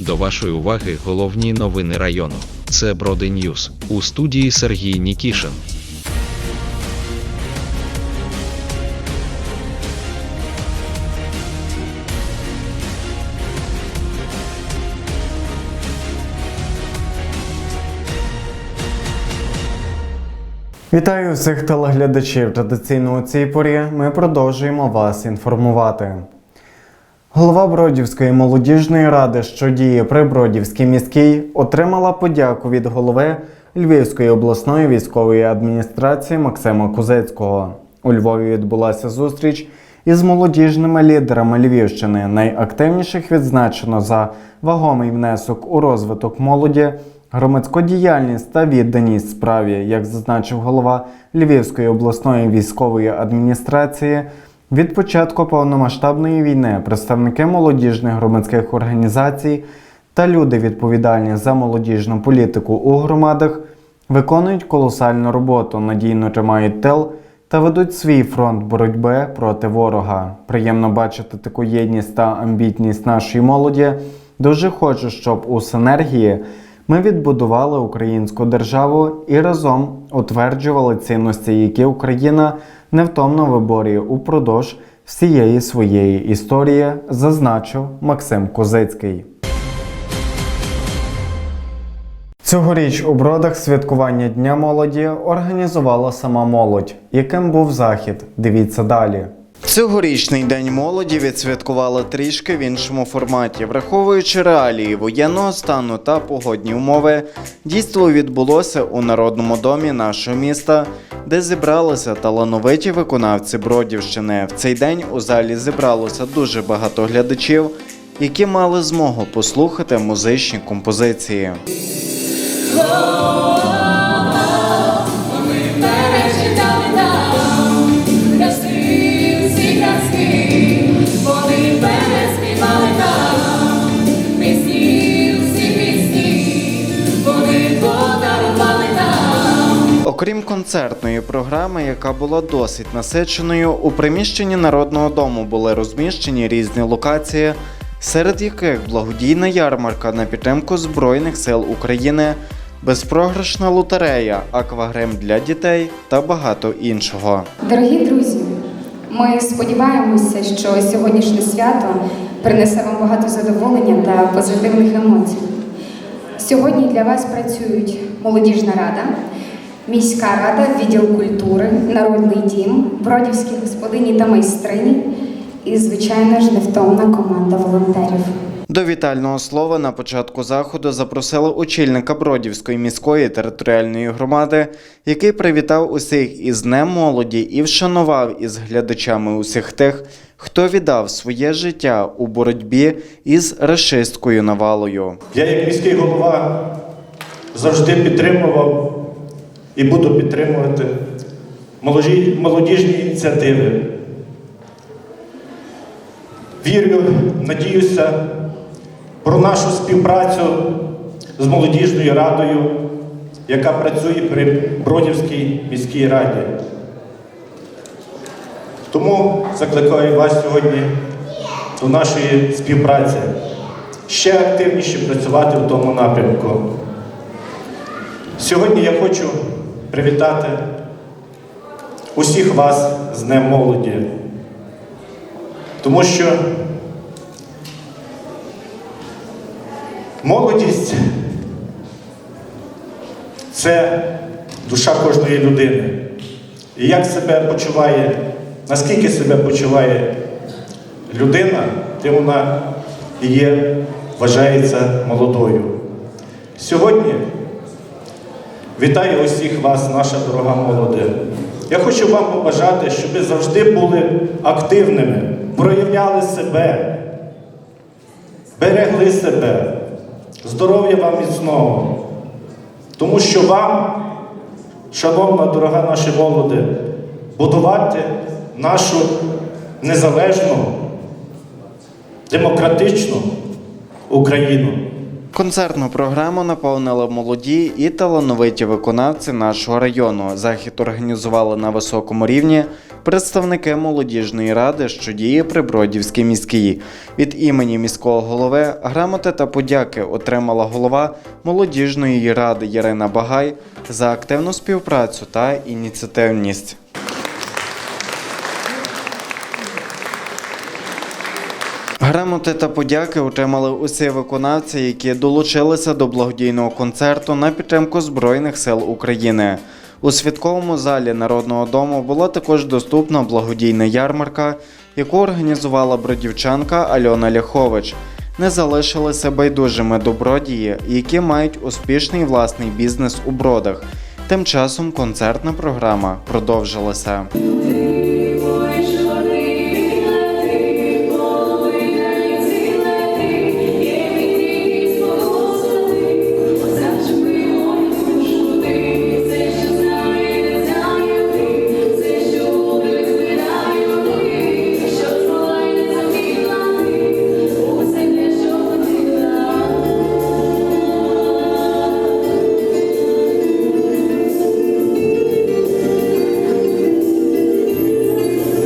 До вашої уваги головні новини району. Це Броди Ньюс у студії Сергій Нікішин. Вітаю всіх телеглядачів. Традиційно у цій порі ми продовжуємо вас інформувати. Голова Бродівської молодіжної ради, що діє при Бродівській міській, отримала подяку від голови Львівської обласної військової адміністрації Максима Кузецького. У Львові відбулася зустріч із молодіжними лідерами Львівщини. Найактивніших відзначено за вагомий внесок у розвиток молоді, громадську діяльність та відданість справі, як зазначив голова Львівської обласної військової адміністрації. Від початку повномасштабної війни представники молодіжних громадських організацій та люди, відповідальні за молодіжну політику у громадах, виконують колосальну роботу, надійно тримають тил та ведуть свій фронт боротьби проти ворога. Приємно бачити таку єдність та амбітність нашої молоді. Дуже хочу, щоб у синергії ми відбудували українську державу і разом утверджували цінності, які Україна невтомно виборює упродовж всієї своєї історії, зазначив Максим Козицький. Цьогоріч у бродах святкування Дня молоді організувала сама молодь. Яким був захід? Дивіться далі. Цьогорічний день молоді відсвяткували трішки в іншому форматі, враховуючи реалії воєнного стану та погодні умови. Дійство відбулося у народному домі нашого міста, де зібралися талановиті виконавці Бродівщини. В цей день у залі зібралося дуже багато глядачів, які мали змогу послухати музичні композиції. Окрім концертної програми, яка була досить насиченою, у приміщенні Народного дому були розміщені різні локації, серед яких благодійна ярмарка на підтримку Збройних сил України, безпрограшна лотерея, аквагрим для дітей та багато іншого. Дорогі друзі, ми сподіваємося, що сьогоднішнє свято принесе вам багато задоволення та позитивних емоцій. Сьогодні для вас працюють молодіжна рада, міська рада, відділ культури, народний дім, бродівські господині та майстрині і, звичайно ж, невтомна команда волонтерів. До вітального слова на початку заходу запросили очільника Бродівської міської територіальної громади, який привітав усіх із Днем молоді і вшанував із глядачами усіх тих, хто віддав своє життя у боротьбі із рашистською навалою. Я, як міський голова, завжди підтримував і буду підтримувати молоді- молодіжні ініціативи. Вірю, надіюся про нашу співпрацю з молодіжною радою, яка працює при Бродівській міській раді. Тому закликаю вас сьогодні до нашої співпраці ще активніше працювати в тому напрямку. Сьогодні я хочу привітати усіх вас з Днем молоді, тому що молодість це душа кожної людини. І як себе почуває, наскільки себе почуває людина, тим вона і є, вважається молодою. Сьогодні вітаю усіх вас, наша дорога молоде. Я хочу вам побажати, щоб ви завжди були активними, проявляли себе, берегли себе, здоров'я вам міцного. Тому що вам, шановна дорога наша молоде, будувати нашу незалежну, демократичну Україну. Концертну програму наповнили молоді і талановиті виконавці нашого району. Захід організували на високому рівні представники молодіжної ради, що діє при Бродівській міській. Від імені міського голови грамоти та подяки отримала голова молодіжної ради Ярина Багай за активну співпрацю та ініціативність. Грамоти та подяки отримали усі виконавці, які долучилися до благодійного концерту на підтримку Збройних сил України. У святковому залі Народного дому була також доступна благодійна ярмарка, яку організувала бродівчанка Альона Ляхович. Не залишилися байдужими добродії, які мають успішний власний бізнес у бродах. Тим часом концертна програма продовжилася.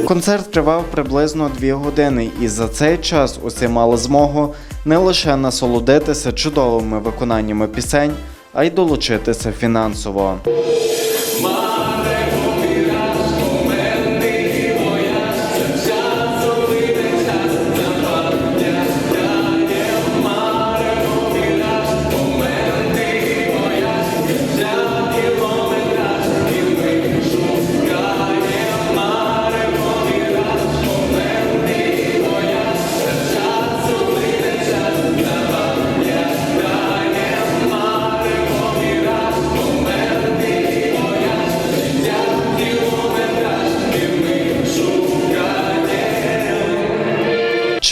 Концерт тривав приблизно дві години, і за цей час усі мали змогу не лише насолодитися чудовими виконаннями пісень, а й долучитися фінансово.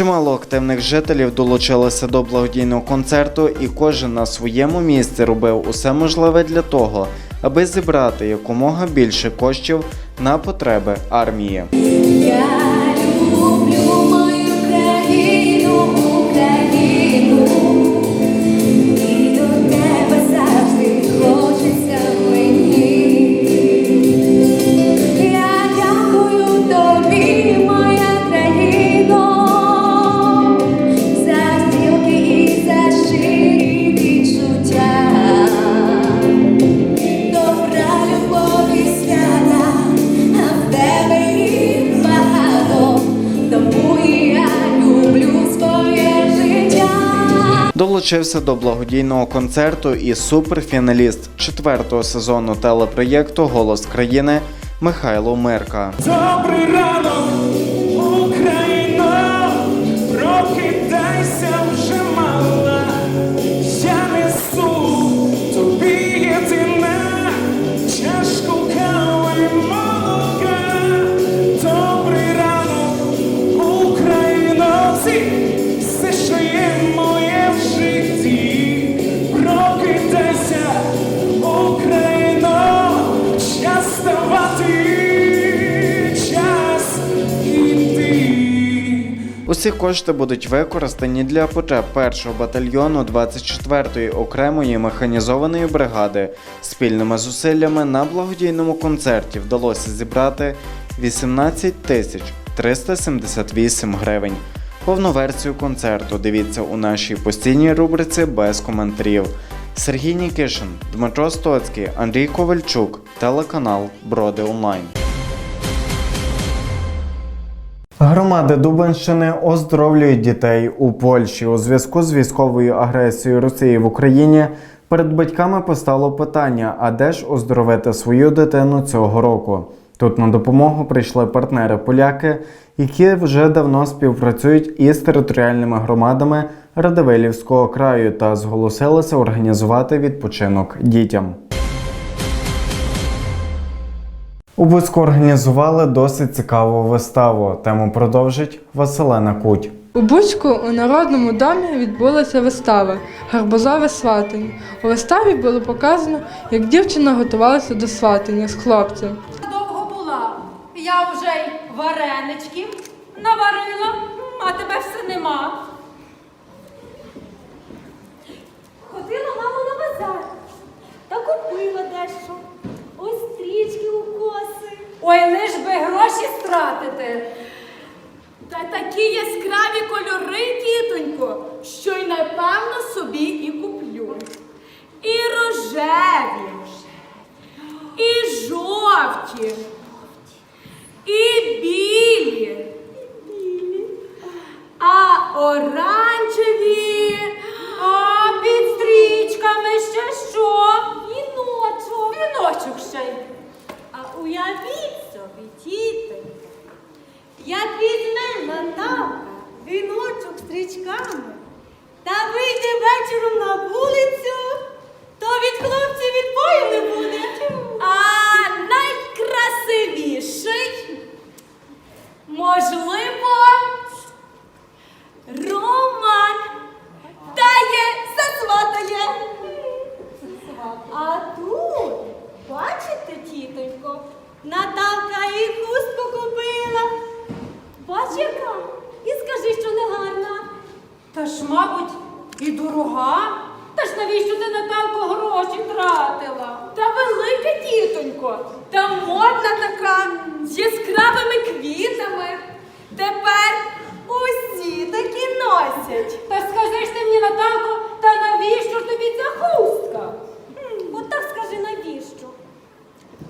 Чимало активних жителів долучилися до благодійного концерту, і кожен на своєму місці робив усе можливе для того, аби зібрати якомога більше коштів на потреби армії. Долучився до благодійного концерту і суперфіналіст четвертого сезону телепроєкту Голос країни Михайло Мерка. Добрий ранок, Усі кошти будуть використані для потреб першого батальйону 24-ї окремої механізованої бригади. Спільними зусиллями на благодійному концерті вдалося зібрати 18 тисяч 378 гривень. Повну версію концерту дивіться у нашій постійній рубриці без коментарів. Сергій Нікишин, Дмитро Стоцький, Андрій Ковальчук, телеканал Броди Онлайн. Громади Дубенщини оздоровлюють дітей у Польщі у зв'язку з військовою агресією Росії в Україні. Перед батьками постало питання: а де ж оздоровити свою дитину цього року? Тут на допомогу прийшли партнери поляки, які вже давно співпрацюють із територіальними громадами Радивилівського краю та зголосилися організувати відпочинок дітям. У Буцьку організували досить цікаву виставу. Тему продовжить Василена Куть. У Буцьку у Народному домі відбулася вистава Гарбузове сватання. У виставі було показано, як дівчина готувалася до сватання з хлопцем. довго була. Я вже й варенички наварила, а тебе все нема. Ходила мама на базар та купила дещо. Стрічки у коси. Ой, лиш би гроші бути. Та такі яскраві кольори, тітонько, що й напевно собі і куплю. І рожеві, і жовті, і білі, а оранжеві, а під стрічками ще що? Віночок. Віночок ще й. А уявіть собі, тітонько, як візьме Наталка віночок стрічками та вийде вечором на вулицю, то від хлопців відбою не буде. А найкрасивіший, можливо, Роман дає засватає. А тут, бачите, тітонько, Наталка і хустку купила. Бач, яка? І скажи, що не гарна. Та ж, мабуть, і дорога. Та ж навіщо ти Наталко гроші тратила? Та велика тітонько, та модна така, з яскравими квітами. Тепер усі такі носять. Та скажи ж ти мені, Наталко, та навіщо ж тобі ця хустка? От так скажи, навіщо?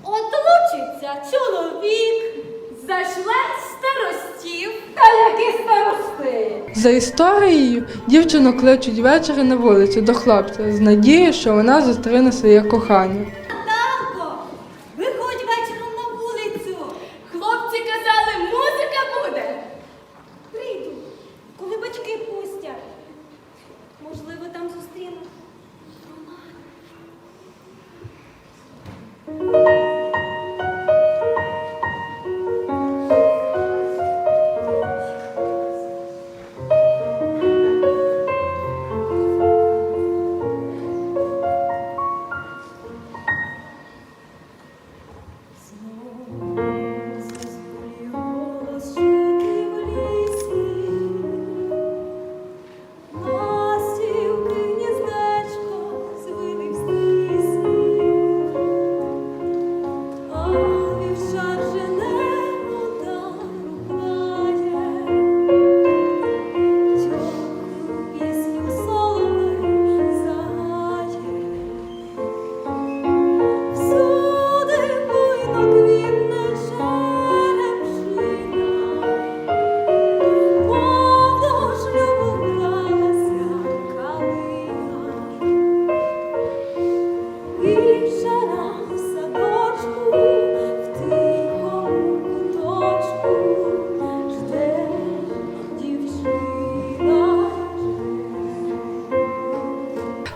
От лучиться чоловік. Зашле старостів. Та які старости? За історією, дівчину кличуть ввечері на вулицю до хлопця з надією, що вона зустріне своє кохання.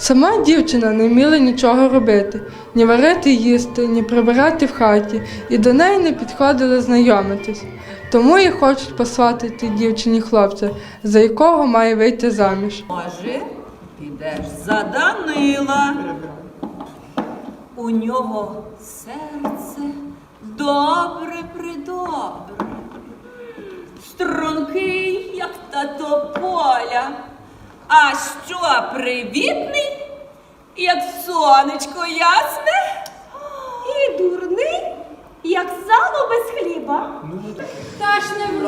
Сама дівчина не вміла нічого робити, ні варити їсти, ні прибирати в хаті, і до неї не підходили знайомитись. Тому і хочуть посватити дівчині хлопця, за якого має вийти заміж. Може, підеш за Данила. У нього серце добре придобре, стрункий, як тато поля, а що привітний, як сонечко ясне. І дурний, як сало без хліба. Та ж не в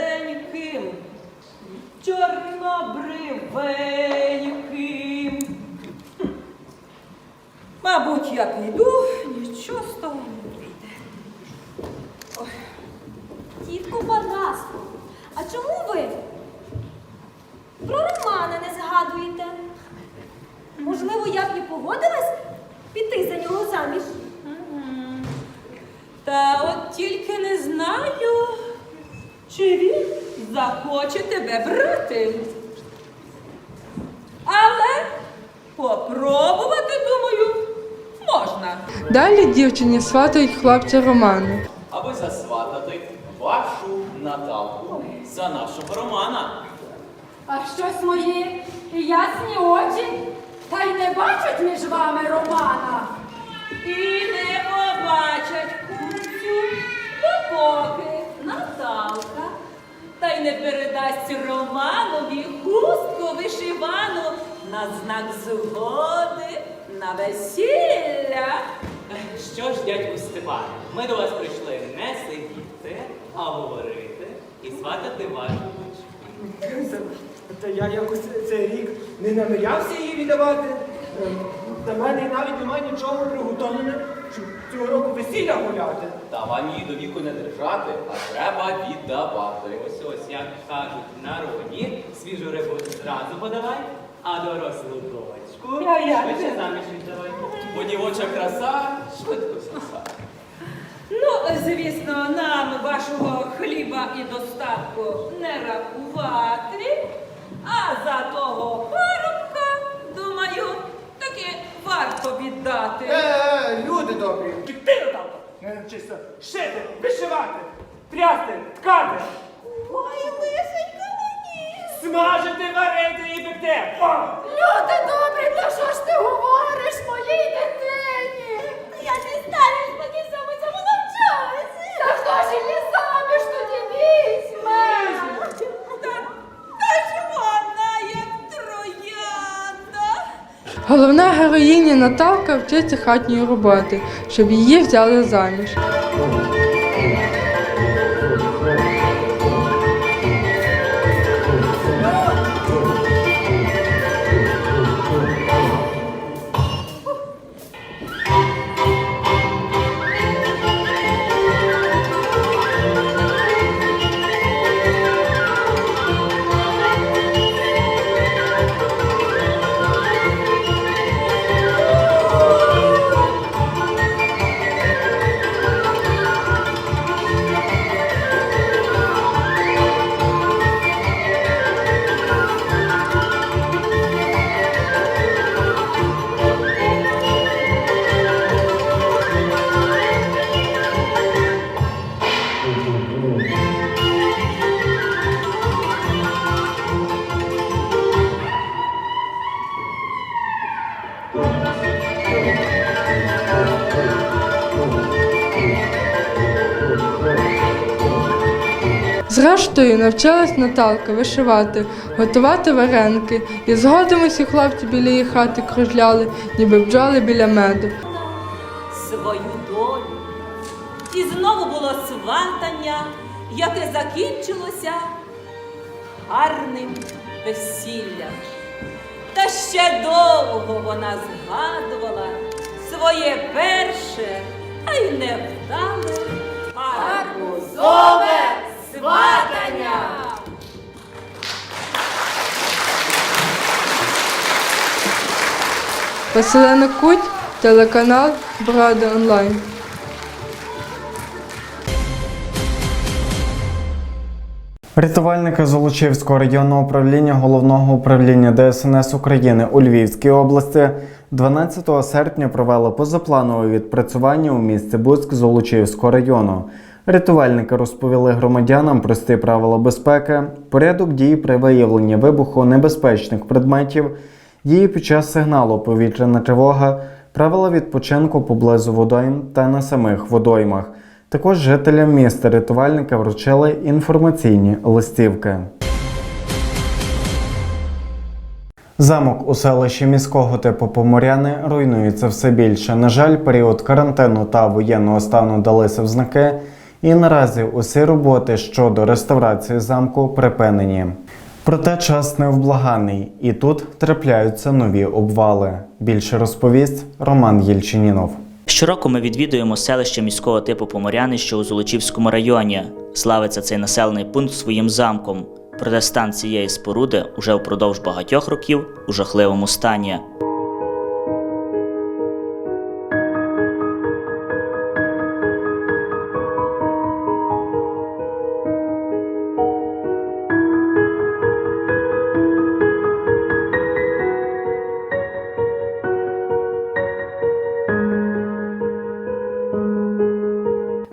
низеньким, чорнобривеньким. Мабуть, як йду, нічого з того не вийде. Тітко Параско, а чому ви про Романа не згадуєте? Можливо, я б і погодилась піти за нього заміж? Та от тільки не знаю, чи він захоче тебе брати. Але Попробувати, думаю, можна. Далі дівчині сватають хлопця Романа. аби засватати вашу Наталку за нашого Романа. А щось мої ясні очі, та й не бачать між вами романа. І не побачать курцю, допоки Наталка та й не передасть Романові хустку вишивану на знак згоди на весілля. Що ж, дядьку Степане, ми до вас прийшли не сидіти, а говорити і сватати вашу дочку. Та я якось цей рік не намірявся її віддавати. Та в мене навіть немає нічого приготовлене, щоб цього року весілля гуляти. Та вам її до віку не держати, а треба віддавати. Ось ось, як кажуть в народі, свіжу рибу зразу подавай, а дорослу дочку Я- я- швидше заміж віддавай. Бо дівоча краса швидко сосає. Ну, звісно, нам вашого хліба і достатку не рахувати, а за того парубка, думаю, варто віддати. Е, люди добрі. Ти Наталко, не навчися шити, вишивати, прясти, ткати. Ой, лишенька мені. Смажити, варити і пекти. О! Люди добрі, та що ж ти говориш моїй дитині? Я не Головна героїня Наталка вчиться хатньої роботи, щоб її взяли заміж. Зрештою, навчилась Наталка вишивати, готувати вареники, і згодом усі хлопці біля її хати кружляли, ніби бджоли біля меду. свою долю. І знову було сватання, яке закінчилося гарним весіллям. Та ще довго вона згадувала своє перше, а й невдале гарбузове сватання. Василина Куть, телеканал Броди онлайн. Рятувальники Золочівського районного управління головного управління ДСНС України у Львівській області 12 серпня провели позапланове відпрацювання у місті Буцьк Золочівського району. Рятувальники розповіли громадянам прості правила безпеки, порядок дій при виявленні вибуху небезпечних предметів, дії під час сигналу повітряна тривога, правила відпочинку поблизу водойм та на самих водоймах. Також жителям міста рятувальники вручили інформаційні листівки. Замок у селищі міського типу Поморяни руйнується все більше. На жаль, період карантину та воєнного стану далися в знаки, і наразі усі роботи щодо реставрації замку припинені. Проте час невблаганий, і тут трапляються нові обвали. Більше розповість Роман Єльчинінов. Щороку ми відвідуємо селище міського типу Поморяни, що у Золочівському районі. Славиться цей населений пункт своїм замком. Проте стан цієї споруди уже впродовж багатьох років у жахливому стані.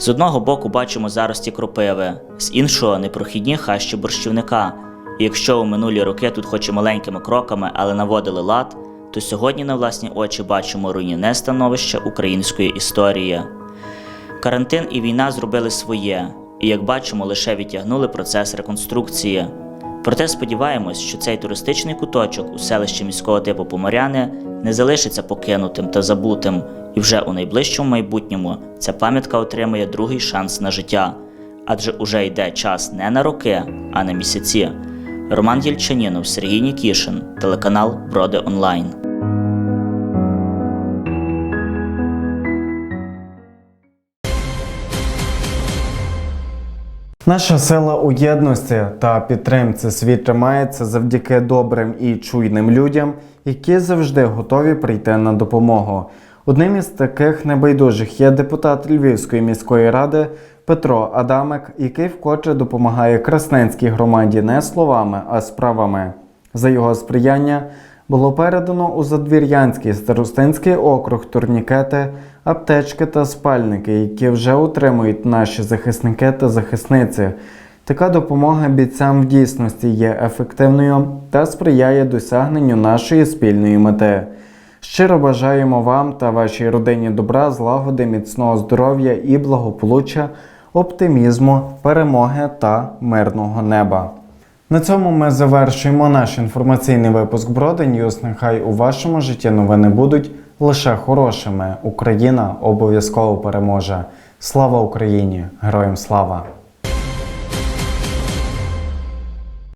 З одного боку бачимо зарості кропиви, з іншого непрохідні хащі борщівника. І якщо у минулі роки тут хоч і маленькими кроками, але наводили лад, то сьогодні на власні очі бачимо руйнівне становище української історії. Карантин і війна зробили своє, і як бачимо, лише відтягнули процес реконструкції. Проте сподіваємось, що цей туристичний куточок у селищі міського типу Поморяни не залишиться покинутим та забутим, і вже у найближчому майбутньому ця пам'ятка отримає другий шанс на життя, адже уже йде час не на роки, а на місяці. Роман Єльчанінов, Сергій Нікішин, телеканал Броди Онлайн. Наша сила у єдності та підтримці світ тримається завдяки добрим і чуйним людям, які завжди готові прийти на допомогу. Одним із таких небайдужих є депутат Львівської міської ради Петро Адамик, який вкотре допомагає Красненській громаді не словами, а справами. За його сприяння було передано у Задвір'янський старостинський округ турнікети, аптечки та спальники, які вже отримують наші захисники та захисниці. Така допомога бійцям в дійсності є ефективною та сприяє досягненню нашої спільної мети. Щиро бажаємо вам та вашій родині добра, злагоди, міцного здоров'я і благополуччя, оптимізму, перемоги та мирного неба. На цьому ми завершуємо наш інформаційний випуск Броди Ньюс. Нехай у вашому житті новини будуть лише хорошими. Україна обов'язково переможе. Слава Україні! Героям слава!